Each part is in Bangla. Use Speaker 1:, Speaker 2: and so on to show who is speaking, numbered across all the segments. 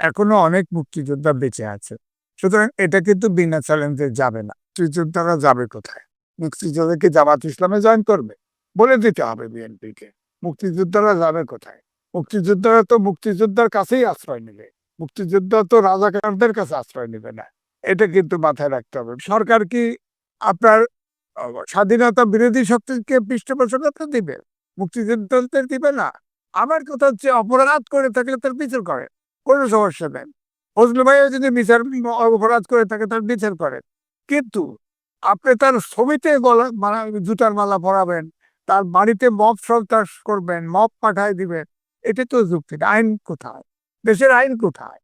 Speaker 1: এখনও অনেক মুক্তিযোদ্ধা বেঁচে আছে। সুতরাং এটা কিন্তু বিনা চ্যালেঞ্জে যাবে না। মুক্তিযোদ্ধারা যাবে কোথায়? মুক্তিযোদ্ধা কি জামাত ইসলামে জয়েন করবে? বলে দিতে হবে বিএনপিকে। মুক্তিযোদ্ধারা যাবে কোথায়? মুক্তিযোদ্ধারা তো মুক্তিযোদ্ধার কাছেই আশ্রয় নেবে। মুক্তিযোদ্ধা তো রাজাকারদের কাছে আশ্রয় নেবে না। এটা কিন্তু মাথায় রাখতে হবে। সরকার কি আপনার স্বাধীনতা বিরোধী শক্তিকে পৃষ্ঠপোষকতা দিবে? মুক্তিযোদ্ধাদের দিবে না? আমার কথা হচ্ছে অপরাধ করে থাকলে তার বিচার করে। কোনো সমস্যা নেই। ফজলু ভাইও যদি বিচার অপরাধ করে থাকে, তার বিচার করেন কিন্তু আপনি তার ছবিতে গলা মালা জুতার মালা পরাবেন, তার বাড়িতে মব সন্ত্রাস করবেন, মব পাঠায় দিবেন এটা তো যুক্তি, আইন কোথায়? দেশের আইন কোথায়?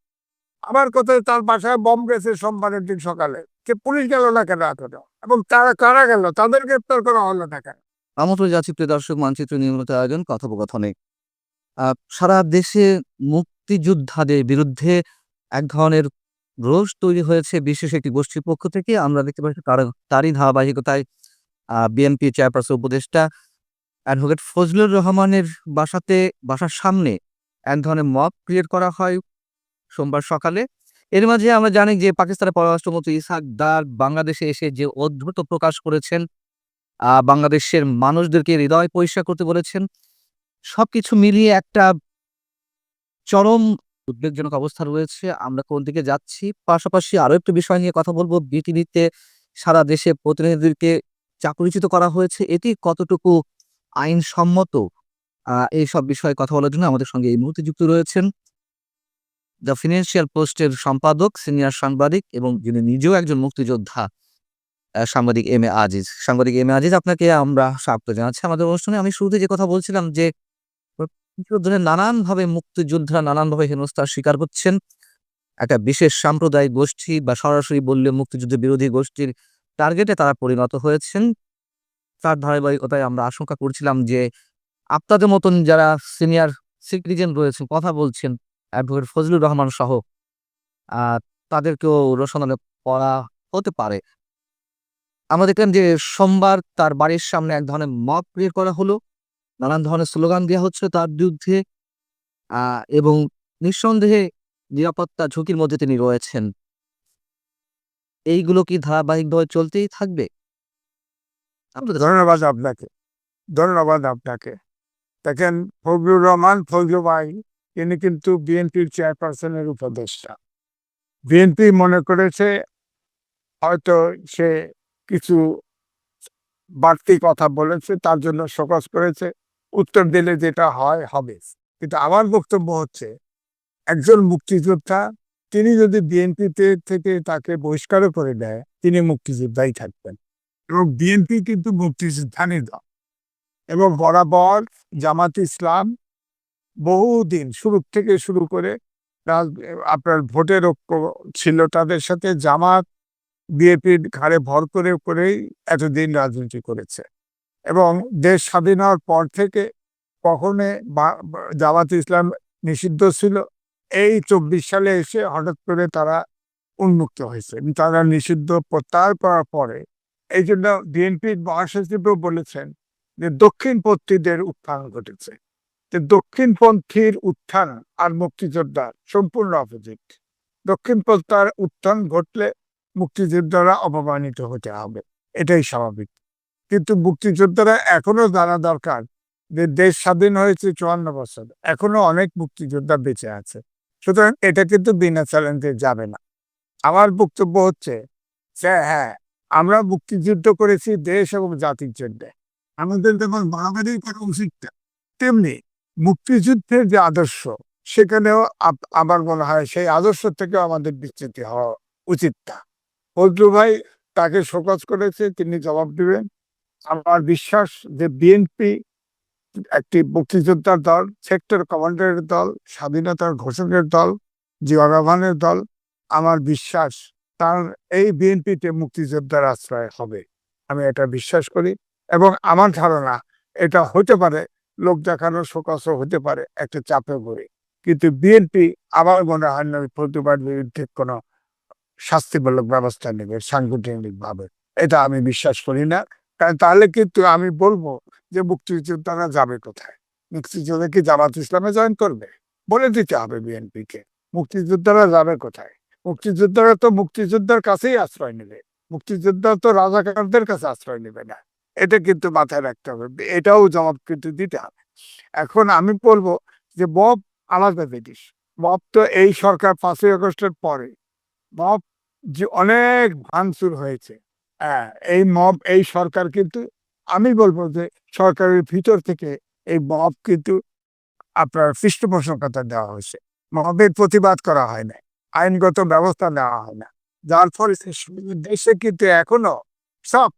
Speaker 1: আমার কথা তার বাসায় বম গেছে সোমবারের দিন সকালে। যে পুলিশ গেল না কেন এখনও? এবং তারা কারা গেল? তাদের গ্রেপ্তার করা হলো না কেন?
Speaker 2: আমন্ত্রণ যাচ্ছি প্রিয় দর্শক, মানচিত্র নিয়মিত আয়োজন, কথোপকথনে। সারা দেশে মুক্তিযোদ্ধাদের বিরুদ্ধে এক ধরনের রোষ তৈরি হয়েছে বিশেষ একটি গোষ্ঠীর পক্ষ থেকে। আমরা দেখতে পাচ্ছি তার- তারই ধারাবাহিকতায় বিএনপি চেয়ারপারসন উপদেষ্টা অ্যাডভোকেট ফজলুর রহমানের বাসাতে, বাসার সামনে এক ধরনের মব ক্রিয়েট করা হয় সোমবার সকালে। এর মাঝে আমরা জানি যে পাকিস্তানের পররাষ্ট্রমন্ত্রী ইসাক দার বাংলাদেশে এসে যে অদ্ভুত প্রকাশ করেছেন বাংলাদেশের মানুষদেরকে হৃদয় পরিষ্কার করতে বলেছেন। সবকিছু মিলিয়ে একটা চরম উদ্বেগজনক অবস্থা রয়েছে। আমরা কোন দিকে যাচ্ছি? পাশাপাশি আরও একটু বিষয় নিয়ে কথা বলব। বিটিভিতে সারা দেশে প্রতিনিধিদেরকে চাকরিচ্যুত করা হয়েছে। এটি কতটুকু আইনসম্মত এই সব বিষয়ে কথা বলার জন্য আমাদের সঙ্গে এই মুহূর্তে যুক্ত রয়েছেন দ্য ফিনান্সিয়াল পোস্টের সম্পাদক, সিনিয়র সাংবাদিক এবং যিনি নিজেও একজন মুক্তিযোদ্ধা সাংবাদিক এম এ আজিজ। সাংবাদিক এম এ আজিজ, আপনাকে আমরা স্বাগত জানাচ্ছি। আমাদের অনুষ্ঠানে আমি শুরুতে যে কথা বলছিলাম যে মুক্তিযোদ্ধারা নানানভাবে মুক্তিযোদ্ধারা নানানভাবে হেনস্থার শিকার হচ্ছেন। একটা বিশেষ সাম্প্রদায়িক গোষ্ঠী বা সরাসরি বললে মুক্তিযুদ্ধ বিরোধী গোষ্ঠীর টার্গেটে তারা পরিণত হয়েছেন। তার ধারাবাহিকতায় আমরা আশঙ্কা করছিলাম যে আপনাদের মতন যারা সিনিয়র সিটিজেন রয়েছেন, কথা বলছেন অ্যাডভোকেট ফজলুর রহমান সহ তাদেরকেও রোশনালে পড়া হতে পারে। আমরা দেখলাম যে সোমবার তার বাড়ির সামনে এক ধরনের মক ক্রিয়েট করা হলো। নানান ধরনের স্লোগান দেওয়া হচ্ছে তার বিরুদ্ধে। এবং নিঃসন্দেহে নিরাপত্তা ঝুঁকির মধ্যে তিনি রয়েছেন। এইগুলো কি ধারাবাহিকভাবে চলতেই থাকবে?
Speaker 1: ধন্যবাদ আপনাকে। ধন্যবাদ আপনাকে। দেখেন, ফজলুর রহমান, ফজলু ভাই, তিনি কিন্তু বিএনপির চেয়ারপারসনের উপদেষ্টা। বিএনপি মনে করেছে হয়তো সে কিছু বাড়তি কথা বলেছে, তার জন্য শোকজ করেছে। উত্তর দিলে যেটা হয়, হবে। কিন্তু আমার বক্তব্য হচ্ছে, একজন মুক্তিযোদ্ধা, তিনি যদি বিএনপিতে থেকে তাকে বহিষ্কারও করে দেয়, তিনি মুক্তিযোদ্ধাই থাকবেন। এবং বিএনপি কিন্তু মুক্তিযোদ্ধানি দল। এবং বরাবর জামাত ইসলাম বহুদিন, শুরু থেকে শুরু করে আপনার ভোটের ঐক্য ছিল তাদের সাথে, জামাত বিএপির ঘাড়ে ভর করে, করেই এতদিন রাজনীতি করেছে। এবং দেশ স্বাধীন হওয়ার পর থেকে কখনো জামাত ইসলাম নিষিদ্ধ ছিল। এই চব্বিশ সালে এসে হঠাৎ করে তারা উন্মুক্ত হয়েছে। তারা নিষিদ্ধ প্রত্যাহার করার পরে এই জন্য বিএনপির মহাসচিবও বলেছেন যে দক্ষিণপন্থীদের উত্থান ঘটেছে। যে দক্ষিণপন্থীর উত্থান আর মুক্তিযোদ্ধার সম্পূর্ণ অপোজিট। দক্ষিণপন্থার উত্থান ঘটলে মুক্তিযোদ্ধারা অপমানিত হতে হবে। এটাই স্বাভাবিক। কিন্তু মুক্তিযোদ্ধারা এখনও জানা দরকার যে দেশ স্বাধীন হয়েছে চুয়ান্ন বছর। এখনও অনেক মুক্তিযোদ্ধা বেঁচে আছে। সুতরাং এটা কিন্তু বিনা চ্যালেঞ্জে যাবে না। আমার বক্তব্য হচ্ছে যে হ্যাঁ আমরা মুক্তিযুদ্ধ করেছি দেশ এবং জাতির জন্য। আমাদের যেমন বাঙালি করা উচিত, তেমনি মুক্তিযুদ্ধের যে আদর্শ, সেখানেও আমার মনে হয় সেই আদর্শ থেকেও আমাদের বিচ্যুতি হওয়া উচিত না। ভাই তাকে শোকজ করেছে, তিনি জবাব দিবেন। আমার বিশ্বাস যে বিএনপি একটি মুক্তিযোদ্ধার দল সেক্টর কমান্ডারের দল, স্বাধীনতার ঘোষকের দল জিয়া রহমানের দল, আমার বিশ্বাস তার এই বিএনপিতে মুক্তিযোদ্ধার আশ্রয় হবে। আমি এটা বিশ্বাস করি এবং আমার ধারণা এটা হতে পারে, লোক দেখানো শোকসও হতে পারে, একটা চাপে পড়ে। কিন্তু বিএনপি আমার মনে হয় না প্রতিবার বিরুদ্ধে কোনো শাস্তিমূলক ব্যবস্থা নেবে সাংগঠনিক ভাবে এটা আমি বিশ্বাস করি না। তাহলে কিন্তু আমি বলব যে মুক্তিযোদ্ধারা যাবে কোথায়? মুক্তিযোদ্ধা কি জামাত ইসলামে জয়েন করবে? বলে দিতে হবে বিএনপিকে। মুক্তিযোদ্ধারা যাবে কোথায়? মুক্তিযোদ্ধারা তো মুক্তিযোদ্ধার কাছেই আশ্রয় নেবে। মুক্তিযোদ্ধা তো রাজাকারদের কাছে আশ্রয় নেবে না। এটা কিন্তু মাথায় রাখতে হবে। এটাও জবাব কিন্তু দিতে হবে। এখন আমি বলব যে মব আলাদা জিনিস। মব তো এই সরকার পাঁচই আগস্টের পরে। মব যে অনেক ভাঙচুর হয়েছে। হ্যাঁ এই মব, এই সরকার কিন্তু, আমি বলব যে সরকারের ভিতর থেকে এই মব কিন্তু আপনার পৃষ্ঠপোষকতা দেওয়া হয়েছে। মবের প্রতিবাদ করা হয় না আইনগত ব্যবস্থা নেওয়া হয় না। যার ফলে দেশে কিন্তু এখনও সব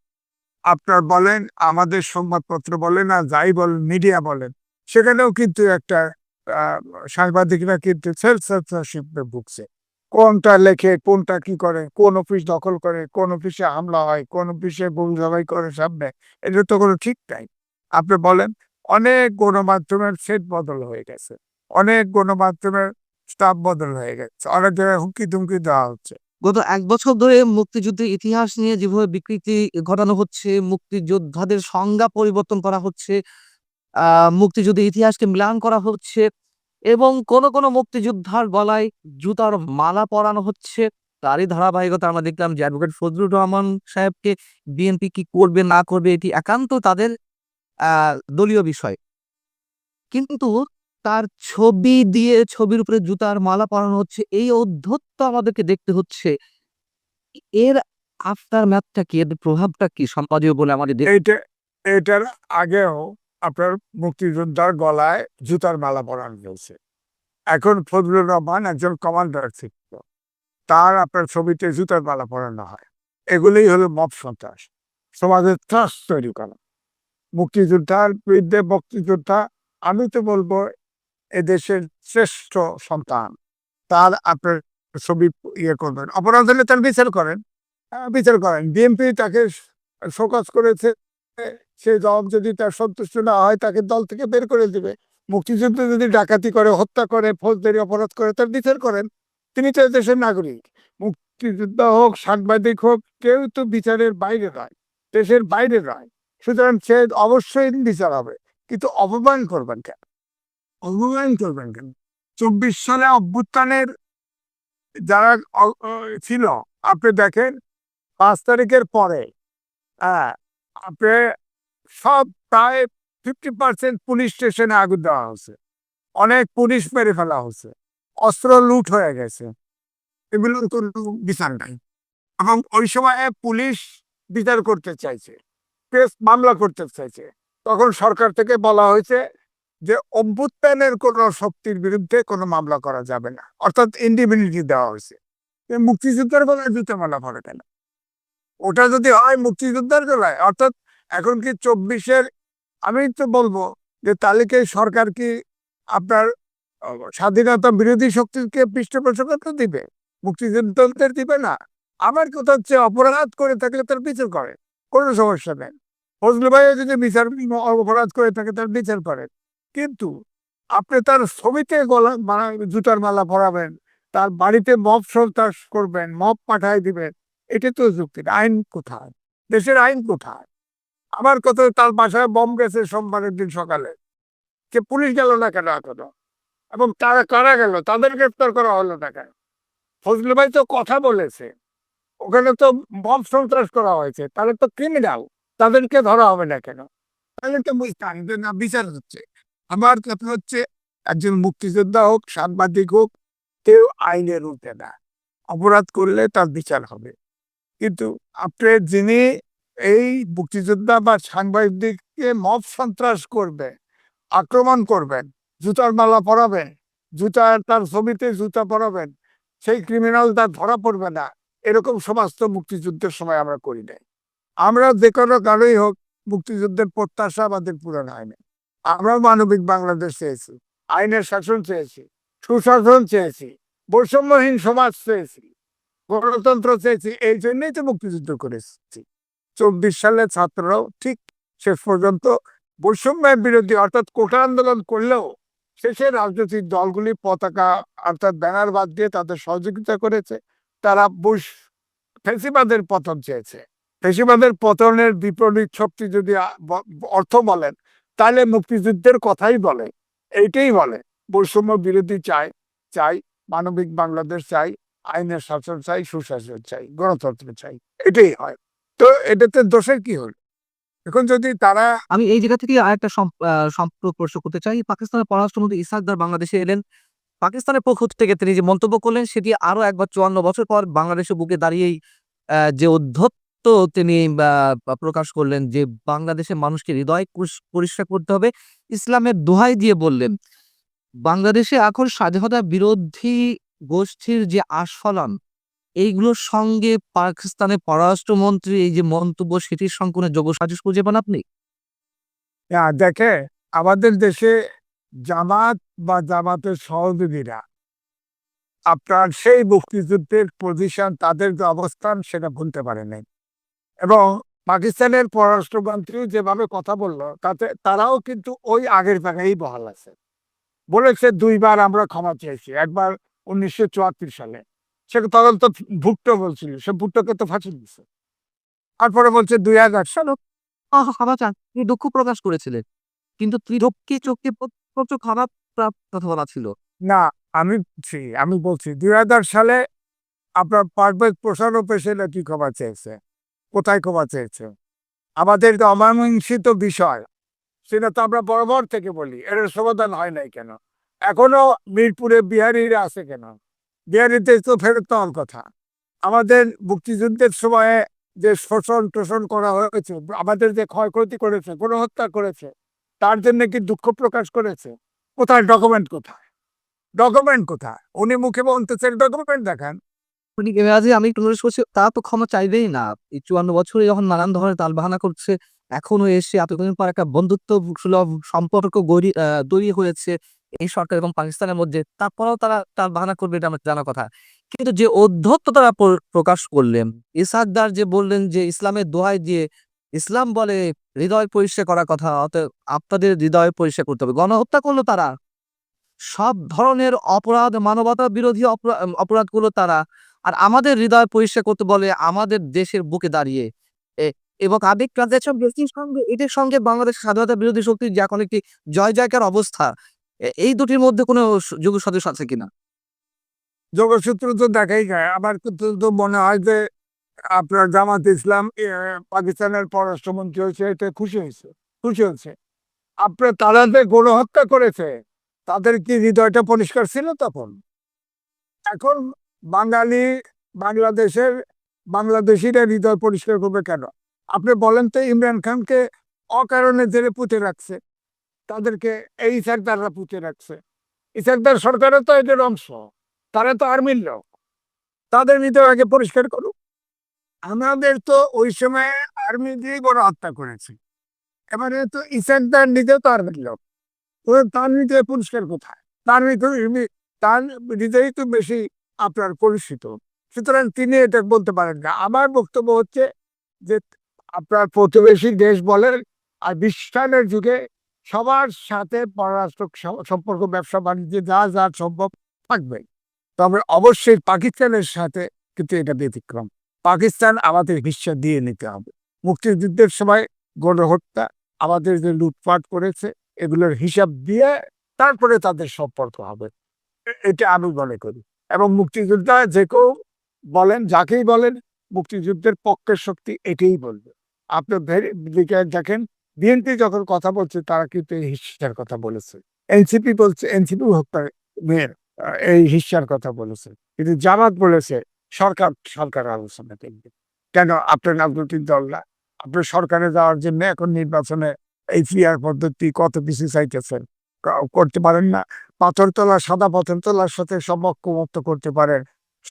Speaker 1: আপনার বলেন, আমাদের সংবাদপত্র বলেন আর যাই বলেন, মিডিয়া বলেন, সেখানেও কিন্তু একটা সাংবাদিকরা কিন্তু সেলফ সেন্সারশিপে ভুগছে। কোনটা লেখে, কোনটা কি করে, কোন অফিস দখল করে, কোন অফিসে হামলা হয়, কোন অফিসে জবাই করে সামনে, এটা তো কোনো ঠিক নাই। আপনি বলেন, অনেক গণমাধ্যমের সেট বদল হয়ে গেছে, অনেক গণমাধ্যমের স্টাফ বদল হয়ে গেছে, অনেক জায়গায় হুমকি ধুমকি দেওয়া হচ্ছে।
Speaker 2: গত এক বছর ধরে মুক্তিযুদ্ধের ইতিহাস নিয়ে যেভাবে বিকৃতি ঘটানো হচ্ছে, মুক্তিযোদ্ধাদের সংজ্ঞা পরিবর্তন করা হচ্ছে, আহ মুক্তিযুদ্ধের ইতিহাসকে মিলান করা হচ্ছে এবং কোন কোন মুক্তিযোদ্ধার গলায় জুতার মালা পরানো হচ্ছে। তারই ধারাবাহিকতা আমরা দেখলাম যে অ্যাডভোকেট ফজলুর রহমান সাহেবকে বিএনপি কি করবে, না করবে, এটি একান্ত তাদের দলীয় বিষয়। কিন্তু তার ছবি দিয়ে ছবির উপরে জুতার মালা পরানো হচ্ছে, এই অধ্যত্ত আমাদেরকে দেখতে হচ্ছে। এর আফটার ম্যাথটা কি, এর প্রভাবটা কি সম্পাদীয় বলে আমাদের
Speaker 1: এটার আগেও আপনার মুক্তিযোদ্ধার গলায় জুতার মালা পরানো হয়েছে। এখন ফজলুর রহমান একজন কমান্ডার ছিল। তার আপনার ছবিতে জুতার মালা পরানো হয়। এগুলোই হলো মব সন্ত্রাস। সমাজের ত্রাস তৈরি করা। মুক্তিযোদ্ধার বিরুদ্ধে মুক্তিযোদ্ধা আমি তো বলব এদেশের শ্রেষ্ঠ সন্তান। তার আপনার ছবি ইয়ে করবেন। অপরাধ হলে তার বিচার করেন। আহ, বিচার করেন। বিএনপি তাকে শোকজ করেছে। সে জবাব যদি তার সন্তুষ্ট না হয়, তাকে দল থেকে বের করে দিবে। মুক্তিযুদ্ধ যদি ডাকাতি করে, হত্যা করে, ফৌজদারি অপরাধ করে, তার বিচার করেন, তিনি তো দেশের নাগরিক। মুক্তিযোদ্ধা হোক, সাংবাদিক হোক, কেউ তো বিচারের বাইরে নয়, দেশের বাইরে নয়। সুতরাং সে অবশ্যই বিচার হবে। কিন্তু অপমান করবেন কেন? অপমান করবেন কেন? চব্বিশ সালে অভ্যুত্থানের যারা ছিল, আপনি দেখেন, পাঁচ তারিখের পরে হ্যাঁ আপনি সব প্রায় ফিফটি পার্সেন্ট পুলিশ স্টেশনে আগুন দেওয়া হয়েছে। অনেক পুলিশ মেরে ফেলা হয়েছে। অস্ত্র লুট হয়ে গেছে। এগুলোর কোনো বিচার নাই। এবং ওই সময় পুলিশ বিচার করতে চাইছে কেস মামলা করতে চাইছে। তখন সরকার থেকে বলা হয়েছে যে অভ্যুত্থানের কোনো শক্তির বিরুদ্ধে কোনো মামলা করা যাবে না। অর্থাৎ ইন্ডিভিনিটি দেওয়া হয়েছে। মুক্তিযুদ্ধের বেলায় জুতো মামলা পড়ে কেন ওটা যদি হয় মুক্তিযোদ্ধার বেলায়, অর্থাৎ এখন কি চব্বিশের, আমি তো বলব যে তালিকায় সরকার কি আপনার স্বাধীনতা বিরোধী শক্তিকে পৃষ্ঠপোষকতা দিবে? মুক্তিযোদ্ধাদের দিবে না? আমার কথা হচ্ছে অপরাধ করে থাকলে তার বিচার করে? কোনো সমস্যা নেই। ফজলু ভাইও যদি বিচার, অপরাধ করে থাকে তার বিচার করেন কিন্তু আপনি তার ছবিতে গলা জুতার মালা পরাবেন, তার বাড়িতে মপ সন্ত্রাস করবেন মপ পাঠায় দিবেন, এটা তো যুক্তি আইন কোথায়? দেশের আইন কোথায়? আমার কথা তার বাসায় বম গেছে সোমবারের দিন সকালে। যে পুলিশ গেল না কেন এখনও? এবং তারা কারা গেল? তাদের গ্রেপ্তার করা হলো না কেন? ফজলু ভাই তো কথা বলেছে। ওখানে তো বম সন্ত্রাস করা হয়েছে। তাহলে তো ক্রিমিনাল তাদেরকে ধরা হবে না কেন? তাহলে তো বুঝতাম যে না, বিচার হচ্ছে। আমার কথা হচ্ছে, একজন মুক্তিযোদ্ধা হোক, সাংবাদিক হোক, কেউ আইনের উঠে না। অপরাধ করলে তার বিচার হবে। কিন্তু আপনি যিনি এই মুক্তিযোদ্ধা বা সাংবাদিককে মব সন্ত্রাস করবে, আক্রমণ করবেন জুতার মালা পরাবেন, জুতা তার ছবিতে জুতা পরাবেন, সেই ক্রিমিনাল তার ধরা পড়বে না। এরকম সমাজ তো মুক্তিযুদ্ধের সময় আমরা করি নাই। আমরা যে কোনো কারোই হোক মুক্তিযুদ্ধের প্রত্যাশা আমাদের পূরণ হয়নি। আমরা মানবিক বাংলাদেশ চেয়েছি, আইনের শাসন চেয়েছি, সুশাসন চেয়েছি, বৈষম্যহীন সমাজ চেয়েছি, গণতন্ত্র চেয়েছি, এই জন্যই তো মুক্তিযুদ্ধ করেছি। চব্বিশ সালে ছাত্ররাও ঠিক শেষ পর্যন্ত বৈষম্যের বিরোধী অর্থাৎ কোটা আন্দোলন করলেও শেষে রাজনৈতিক দলগুলি পতাকা অর্থাৎ ব্যানার বাদ দিয়ে তাদের সহযোগিতা করেছে। তারা ফেসিবাদের পতন চেয়েছে। ফেসিবাদের পতনের বিপরীত শক্তি যদি অর্থ বলেন, তাহলে মুক্তিযুদ্ধের কথাই বলে। এইটাই বলে, বৈষম্য বিরোধী চাই চাই, মানবিক বাংলাদেশ চাই, আইনের শাসন চাই, সুশাসন চাই, গণতন্ত্র চাই। এটাই হয়। তো এটাতে দোষের কি হল? এখন যদি তারা
Speaker 2: আমি এই জায়গা থেকে সম- আহ, সম্পর্ক প্রশ্ন করতে চাই। পাকিস্তানের পররাষ্ট্রমন্ত্রী ইসাকদার বাংলাদেশে এলেন। পাকিস্তানের পক্ষ থেকে তিনি যে মন্তব্য করলেন সেটি আরও একবার চুয়ান্ন বছর পর বাংলাদেশের বুকে দাঁড়িয়েই যে অধ্যত্ত তিনি প্রকাশ করলেন যে বাংলাদেশের মানুষকে হৃদয় পরিষ- পরিষ্কার করতে হবে। ইসলামের দোহাই দিয়ে বললেন বাংলাদেশে এখন স্বাধীনতা বিরোধী গোষ্ঠীর যে আস্ফলন এইগুলোর সঙ্গে পাকিস্তানের পররাষ্ট্রমন্ত্রী এই যে মন্তব্য সেটির সঙ্গে যোগ সাজস খুঁজে পান আপনি?
Speaker 1: আহ, দেখে আমাদের দেশে জামাত বা জামাতের সহযোগীরা আপনার সেই মুক্তিযুদ্ধের পজিশন তাদের যে অবস্থান সেটা ভুলতে পারে নাই। এবং পাকিস্তানের পররাষ্ট্রমন্ত্রী যেভাবে কথা বলল তাতে তারাও কিন্তু ওই আগের জায়গায় বহাল আছে। বলেছে দুইবার আমরা ক্ষমা চেয়েছি একবার উনিশশো চুয়াত্তর সালে। সে তখন তো ভুট্টো বলছিল সে ভুট্টোকে তো ফাঁসি দিচ্ছে তারপরে বলছে দুই হাজার সাল
Speaker 2: ক্ষমা চান তিনি দুঃখ প্রকাশ করেছিলেন কিন্তু ত্রিরক্ষী চোখে প্রচুর খারাপ কথা বলা ছিল।
Speaker 1: না আমি আমি বলছি দুই হাজার সালে আপনার পারভেজ প্রসারও পেশেন্ট কি ক্ষমা চেয়েছে। কোথায় ক্ষমা চেয়েছে? আমাদের যে অমীমাংসিত বিষয়। সেটা তো আমরা বরাবর থেকে বলি এর সমাধান হয় নাই কেন? এখনও মিরপুরে বিহারিরা আছে কেন? বিহারিতে তো ফেরত নেওয়ার কথা। আমাদের মুক্তিযুদ্ধের সময়ে যে শোষণ টোষণ করা হয়েছে, আমাদের যে ক্ষয়ক্ষতি করেছে, গণহত্যা করেছে, তার জন্য কি দুঃখ প্রকাশ করেছে? কোথায়? ডকুমেন্ট কোথায়? ডকুমেন্ট কোথায়? উনি মুখে বলতেছেন ডকুমেন্ট দেখান।
Speaker 2: উনি আজ আমি একটু নোটিস করছি তারা তো ক্ষমা চাইবেই না। এই চুয়ান্ন বছরে যখন নানান ধরনের তালবাহানা করছে, এখনও এসে এতদিন পর একটা বন্ধুত্ব সুলভ সম্পর্ক গড়ি তৈরি হয়েছে। এই সরকার এবং পাকিস্তানের মধ্যে, তারপরেও তারা, তার বাহানা করবে এটা আমার জানা কথা। কিন্তু যে অধ্যত্ত তারা প্রকাশ করলেন ইসাকদার যে বললেন যে ইসলামের দোহাই দিয়ে ইসলাম বলে হৃদয় পরিষ্কার করার কথা, অতএব আপনাদের হৃদয় পরিষ্কার করতে হবে। গণহত্যা করল তারা। সব ধরনের অপরাধ, মানবতা বিরোধী অপরা- অপরাধগুলো তারা, আর আমাদের হৃদয় পরিষ্কার করতে বলে আমাদের দেশের বুকে দাঁড়িয়ে। এবং আবেগ, ট্রানজাকশন ব্যক্তির সঙ্গে, এদের সঙ্গে বাংলাদেশের স্বাধীনতা বিরোধী শক্তির যে এখন একটি জয় জয়কার অবস্থা এই দুটির মধ্যে কোনো স- যোগ সদস্য আছে কিনা?
Speaker 1: যোগসূত্র তো দেখাই যায়। আমার তো মনে হয় যে আপনার জামাত ইসলাম পাকিস্তানের পররাষ্ট্রমন্ত্রী হয়েছে এতে খুশি হয়েছে খুশি হয়েছে। আপনার তারা যে গণহত্যা করেছে, তাদের কি হৃদয়টা পরিষ্কার ছিল তখন? এখন বাঙালি বাংলাদেশের বাংলাদেশিরা হৃদয় পরিষ্কার করবে কেন? আপনি বলেন তো ইমরান খানকে অকারণে জেলে পুঁতে রাখছে। তাদেরকে এই ইসাকদাররা পুঁতে রাখছে। ইসাকদার সরকারও তো এদের অংশ, তারা তো আর্মির লোক। তাদের হৃদয় আগে পরিষ্কার করুক। আমাদের তো ওই সময় আর্মি দিয়ে বড় হত্যা করেছে। এবারে তো ইসাকদার নিজেও তো আর্মির লোক। তার হৃদয় পরিষ্কার কোথায়? তার হৃদয় তার হৃদয়ই তো বেশি আপনার পরিচিত সুতরাং তিনি এটা বলতে পারেন না। আমার বক্তব্য হচ্ছে যে আপনার প্রতিবেশী দেশ বলেন আর বিশ্বায়নের যুগে সবার সাথে পররাষ্ট্র সম্পর্ক, ব্যবসা, বাণিজ্যে যা যা সম্ভব থাকবে। তবে অবশ্যই পাকিস্তানের সাথে কিন্তু এটা ব্যতিক্রম। পাকিস্তান আমাদের হিস্সা দিয়ে নিতে হবে। মুক্তিযুদ্ধের সময় গণহত্যা আমাদের যে লুটপাট করেছে, এগুলোর হিসাব দিয়ে তারপরে তাদের সম্পর্ক হবে। এটা আমি মনে করি। এবং মুক্তিযোদ্ধা যে কেউ বলেন, যাকেই বলেন, মুক্তিযুদ্ধের পক্ষের শক্তি এটাই বলবে। আপনি দিকে দেখেন বিএনপি যখন কথা বলছে, তারা কিন্তু এই হিস্সার কথা বলেছে। এনসিপি বলছে এনসিপি হত্যা মেয়ের এই হিস্সার কথা বলেছে। কিন্তু জামাত বলেছে, সরকার সরকার আলোচনা করবে। কেন? আপনার রাজনৈতিক দল না। আপনার সরকারে যাওয়ার জন্য এখন নির্বাচনে এই ফিয়ার পদ্ধতি কত কিছু চাইতেছেন করতে পারেন না। পাথর তোলা সাদা পাথর তোলার সাথে সব করতে পারেন।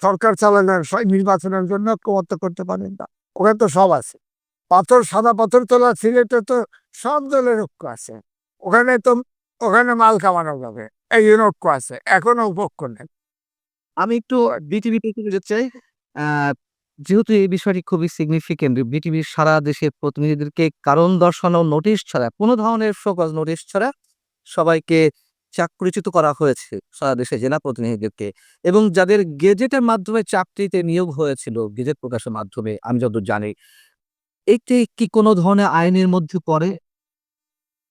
Speaker 1: সরকার চালানোর, নির্বাচনের জন্য ঐক্যমত্য করতে পারেন না। ওখানে তো সব আছে। পাথর, সাদা পাথর তোলা, সিলেটে তো সব দলের ঐক্য আছে। ওখানে তো, ওখানে মাল কামানো যাবে। এই জন্য ঐক্য আছে। এখনও পক্ষ নেই।
Speaker 2: আমি একটু বিটিভি যেতে চাই। যেহেতু এই বিষয়টি খুবই সিগনিফিকেন্ট বিটিভির সারা দেশের প্রতিনিধিদেরকে কারণ দর্শানো নোটিশ ছাড়া, কোনো ধরনের ফোকাস নোটিশ ছাড়া সবাইকে চাকরিচ্যুত করা হয়েছে সারা দেশে জেলা প্রতিনিধিদেরকে। এবং যাদের গেজেটের মাধ্যমে চাকরিতে নিয়োগ হয়েছিল গেজেট প্রকাশের মাধ্যমে, আমি যতদূর জানি এটি কি কোনো ধরনের আইনের মধ্যে পড়ে?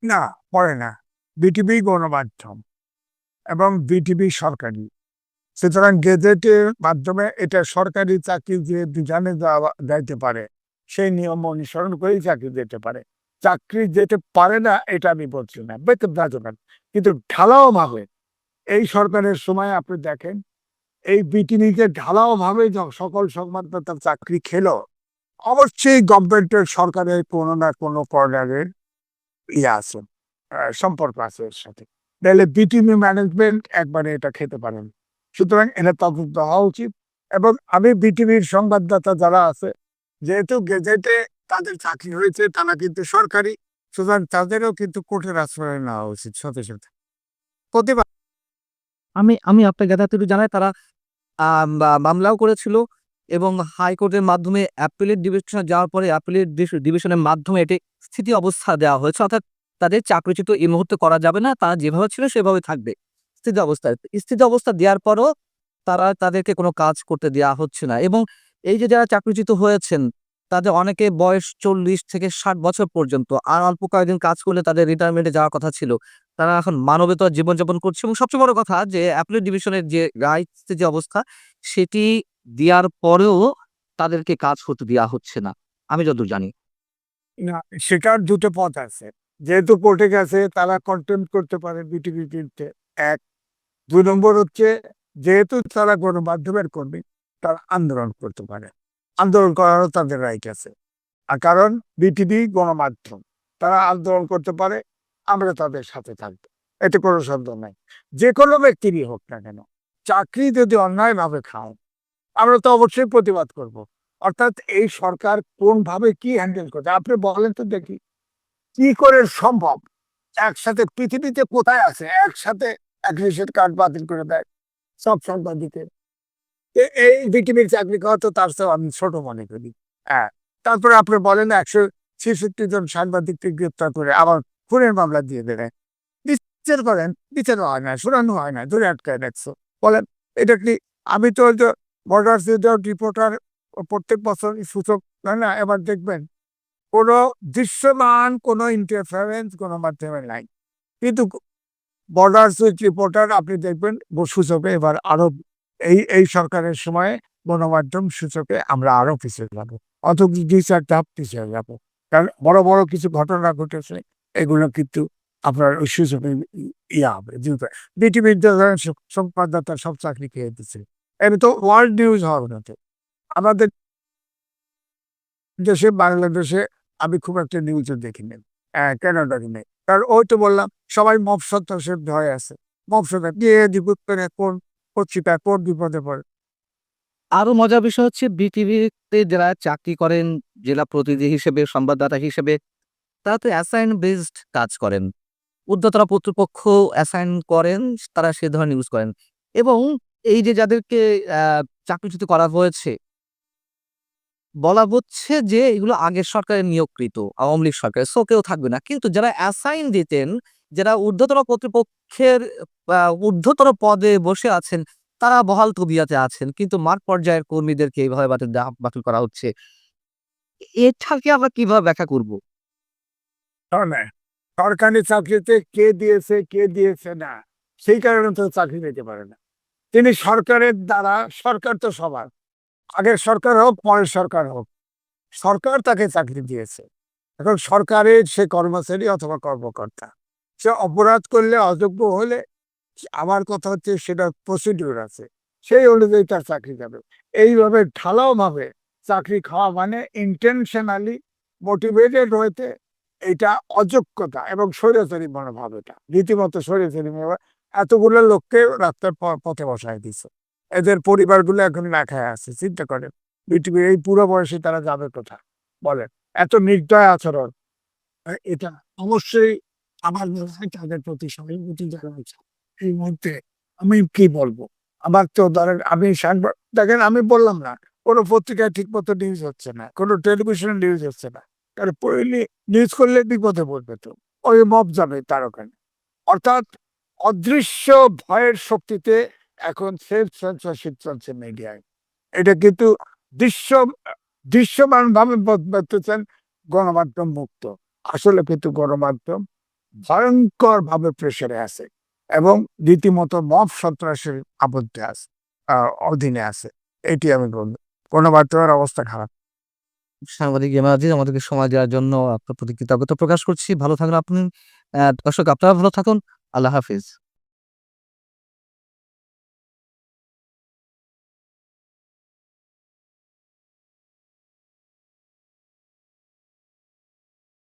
Speaker 1: না পড়ে না। বিটিভি গণমাধ্যম এবং বিটিভি সরকারি। সুতরাং গেজেটের মাধ্যমে এটা সরকারি চাকরি যে বিধানে দেওয়া যাইতে পারে, সেই নিয়ম অনুসরণ করেই চাকরি দিতে পারে। চাকরি যেতে পারে না, এটা আমি বলছি না। বেতন রাজনান কিন্তু ঢালাও ভাবে এই সরকারের সময় আপনি দেখেন, এই বিটিনিতে ঢালাও ভাবে সকল সংবাদদাতা চাকরি খেলো অবশ্যই গভর্নমেন্টের সরকারের কোনো না কোনো কর্নারের ইয়ে আছে সম্পর্ক আছে এর সাথে। তাহলে বিটিভি ম্যানেজমেন্ট একবারে এটা খেতে পারেন। সুতরাং এটা তদন্ত হওয়া উচিত এবং আমি বিটিভির সংবাদদাতা যারা আছে, যেহেতু গেজেটে তাদের চাকরি হয়েছে, তারা কিন্তু সরকারি, সুতরাং তাদেরও কিন্তু কোর্টের আশ্রয় নেওয়া উচিত সাথে সাথে। প্রতিবার
Speaker 2: আমি আমি আপনাকে জানাই, তারা মামলাও করেছিল এবং হাইকোর্টের মাধ্যমে অ্যাপিলেট ডিভিশনে যাওয়ার পরে অ্যাপিলেট ডিভিশনের মাধ্যমে এটি স্থিতি অবস্থা দেওয়া হয়েছে। অর্থাৎ তাদের চাকরিচ্যুত এই মুহূর্তে করা যাবে না, তারা যেভাবে ছিল সেভাবে থাকবে স্থিতি অবস্থায়। স্থিতি অবস্থা দেওয়ার পরও তারা তাদেরকে কোনো কাজ করতে দেওয়া হচ্ছে না এবং এই যে যারা চাকরিচ্যুত হয়েছেন, তাদের অনেকে বয়স চল্লিশ থেকে ষাট বছর পর্যন্ত আর অল্প কয়েকদিন কাজ করলে তাদের রিটায়ারমেন্টে যাওয়ার কথা ছিল। তারা এখন মানবেতর জীবনযাপন করছে এবং সবচেয়ে বড় কথা যে অ্যাপিলেট ডিভিশনের যে রাইটস যে অবস্থা, সেটি দেওয়ার পরেও তাদেরকে কাজ করতে দেওয়া হচ্ছে না। আমি যতদূর জানি।
Speaker 1: না, সেটার দুটো পথ আছে। যেহেতু কোর্টে গেছে, তারা কন্টেম্প করতে পারে বিটিভিটিতে এক দুই নম্বর হচ্ছে, যেহেতু তারা গণমাধ্যমের কর্মী, তারা আন্দোলন করতে পারে। আন্দোলন করারও তাদের রাইট আছে। আর কারণ বিটিভি গণমাধ্যম, তারা আন্দোলন করতে পারে, আমরা তাদের সাথে থাকব। এতে কোনো সন্দেহ নাই। যে কোনো ব্যক্তিরই হোক না কেন, চাকরি যদি অন্যায়ভাবে খাও আমরা তো অবশ্যই প্রতিবাদ করব। অর্থাৎ এই সরকার কোনভাবে কি হ্যান্ডেল করছে? আপনি বলেন তো দেখি। কি করে সম্ভব? একসাথে পৃথিবীতে কোথায় আছে? একসাথে অ্যাগ্রিসের কার্ড বাতিল করে দেয় সব সাংবাদিকের এ- এই পৃথিবীর চাকরি খাওয়া তো তার চেয়েও আমি ছোট মনে করি। হ্যাঁ তারপরে আপনি বলেন একশো ছেষট্টি জন সাংবাদিককে গ্রেপ্তার করে আবার খুনের মামলা দিয়ে দেবে। বিচার করেন, বিচার হয় না, শুনানো হয় না, ধরে আটকায় রাখছো। বলেন, এটা কি আমি তো বর্ডার রিপোর্টার প্রত্যেক বছর সূচক, না এবার দেখবেন, কোনো দৃশ্যমান, কোনো ইন্টারফারেন্স কোনো মাধ্যমে নাই। কিন্তু বর্ডার সুইচ রিপোর্টার আপনি দেখবেন সূচকে এবার আরও এই এই সরকারের সময়ে গণমাধ্যম সূচকে আমরা আরও পিছিয়ে যাব অত দুই চার ধাপ পিছিয়ে যাব। কারণ বড় বড় কিছু ঘটনা ঘটেছে, এগুলো কিন্তু আপনার ওই সূচকে ইয়ে হবে বিটিভির সংবাদদাতা সব চাকরি খেয়ে দিচ্ছে। এটা তো ওয়ার্ল্ড নিউজ হবে না আমাদের দেশে, বাংলাদেশে আমি খুব একটা নিউজে দেখিনি কেন দেখিনি কারণ ওই তো বললাম, সবাই মব সন্ত্রাসের ভয় আছে। মব কে বিপদ করে, কোন পত্রিকা, কোন বিপদে পড়ে?
Speaker 2: আরও মজার বিষয় হচ্ছে বিটিভিতে যারা চাকরি করেন, জেলা প্রতিনিধি হিসেবে, সংবাদদাতা হিসেবে, তারা তো অ্যাসাইন বেসড কাজ করেন। উদ্যোতরা কর্তৃপক্ষ অ্যাসাইন করেন, তারা সে ধরনের নিউজ করেন। এবং এই যে যাদেরকে চাকরিচ্যুত করা হয়েছে, বলা হচ্ছে যে এগুলো আগের সরকারের নিয়োগকৃত, আওয়ামী লীগ সরকারের। সো কেউ থাকবে না। কিন্তু যারা অ্যাসাইন দিতেন, যারা ঊর্ধ্বতর কর্তৃপক্ষের ঊর্ধ্বতর পদে বসে আছেন, তারা বহাল তবিয়াতে আছেন। কিন্তু মাঠ পর্যায়ের কর্মীদেরকে এইভাবে বাতিল বাতিল করা হচ্ছে। এটাকে আমরা কীভাবে ব্যাখ্যা করব?
Speaker 1: সরকারি চাকরিতে কে দিয়েছে কে দিয়েছে না, সেই কারণে তো চাকরি পেতে পারে না। তিনি সরকারের দ্বারা, সরকার তো সবার। আগের সরকার হোক, পরের সরকার হোক, সরকার তাকে চাকরি দিয়েছে। এখন সরকারের সে কর্মচারী অথবা কর্মকর্তা, সে অপরাধ করলে, অযোগ্য হলে, আমার কথা হচ্ছে সেটা প্রসিডিউর আছে। সেই অনুযায়ী তার চাকরি যাবে। এইভাবে ঢালাও ভাবে চাকরি খাওয়া মানে ইন্টেনশনালি মোটিভেটেড হইতে এটা অযোগ্যতা এবং স্বৈরাচারী মনোভাব এটা। রীতিমতো স্বৈরাচারী মনোভাব। এতগুলো লোককে রাস্তার পথে বসায় দিচ্ছে এদের পরিবারগুলো এখন না খায় আছে, চিন্তা করেন। পৃথিবীর এই পুরো বয়সে তারা যাবে কোথায়? বলেন, এত নির্দয় আচরণ। এটা অবশ্যই আমার মনে হয় তাদের প্রতি সহানুভূতি জানাচ্ছে। এই মুহূর্তে আমি কি বলব? আমার তো ধরেন, আমি দেখেন, আমি বললাম না, কোনো পত্রিকায় ঠিক মতো নিউজ হচ্ছে না, কোনো টেলিভিশনে নিউজ হচ্ছে না। কারণ নিউজ করলে বিপদে পড়বে তো। ওই মব যাবে তার ওখানে। অর্থাৎ অদৃশ্য ভয়ের শক্তিতে এখন সেলফ সেন্সরশিপ চলছে মিডিয়ায় এটা কিন্তু দৃশ্য, দৃশ্যমান ভাবে বলতেছেন গণমাধ্যম মুক্ত। আসলে কিন্তু গণমাধ্যম ভয়ঙ্কর ভাবে প্রেসারে আছে এবং রীতিমতো মব সন্ত্রাসের আবদ্ধে আছে অধীনে আছে। এটি আমি বলব। গণমাধ্যমের অবস্থা খারাপ।
Speaker 2: সাংবাদিক এমাজিদ আমাদেরকে সময় দেওয়ার জন্য আপনার প্রতি কৃতজ্ঞতা প্রকাশ করছি। ভালো থাকুন আপনি। দর্শক, আপনারা ভালো থাকুন। আল্লাহ হাফিজ।